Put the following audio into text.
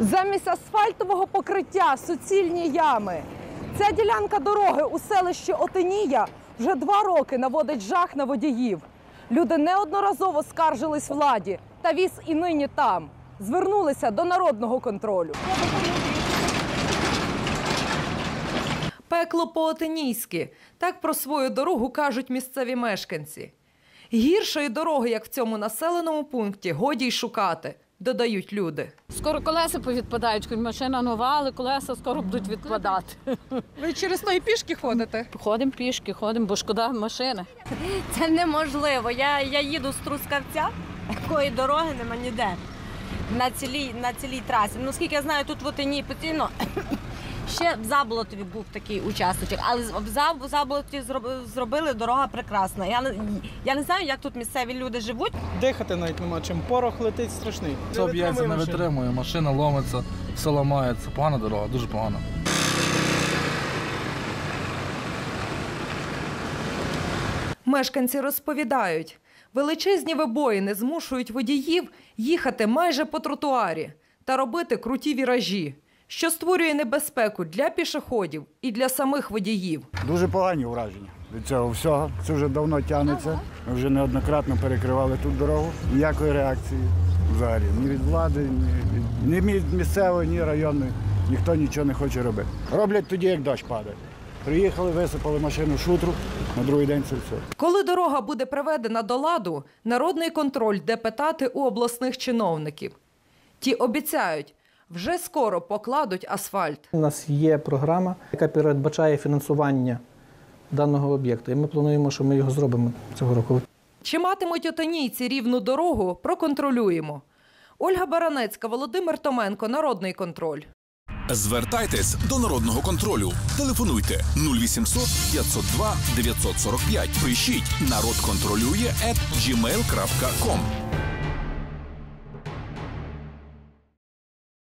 Замість асфальтового покриття суцільні ями. Ця ділянка дороги у селищі Отинія вже два роки наводить жах на водіїв. Люди неодноразово скаржились владі, та віз і нині там. Звернулися до народного контролю. Пекло по-отинійськи. Так про свою дорогу кажуть місцеві мешканці. Гіршої дороги, як в цьому населеному пункті, годі й шукати, додають люди. Скоро колеса повідпадають, хоч машина нова, але колеса скоро будуть відкладати. Ви через то пішки ходите? Ходимо пішки, ходимо, бо шкода машини. Це неможливо. Я, я їду з Трускавця, такої дороги нема ніде. На цілій, на цілій трасі. Ну, скільки я знаю, тут в Отині постійно. Ще в Заболотові був такий участочок, але в Заб- Заболоті зробили дорога прекрасна. Я не, я не знаю, як тут місцеві люди живуть. Дихати навіть нема чим. Порох летить страшний. Це об'єкт не витримує, машина ломиться, все ламається. Погана дорога, дуже погана. Мешканці розповідають, величезні вибоїни змушують водіїв їхати майже по тротуарі та робити круті віражі, що створює небезпеку для пішоходів і для самих водіїв. Дуже погані враження від цього всього. Це вже давно тягнеться. Ми вже неоднократно перекривали тут дорогу. Ніякої реакції взагалі. Ні від влади, ні, від, ні місцевої, ні районної. Ніхто нічого не хоче робити. Роблять тоді, як дощ падає. Приїхали, висипали машину шутру, на другий день це все. Коли дорога буде приведена до ладу, народний контроль де питати у обласних чиновників. Ті обіцяють, вже скоро покладуть асфальт. У нас є програма, яка передбачає фінансування даного об'єкту. І ми плануємо, що ми його зробимо цього року. Чи матимуть отонійці рівну дорогу, проконтролюємо. Ольга Баранецька, Володимир Томенко, Народний контроль. Звертайтесь до народного контролю. Телефонуйте 0800 502 945. Пишіть народ контролює at gmail.com.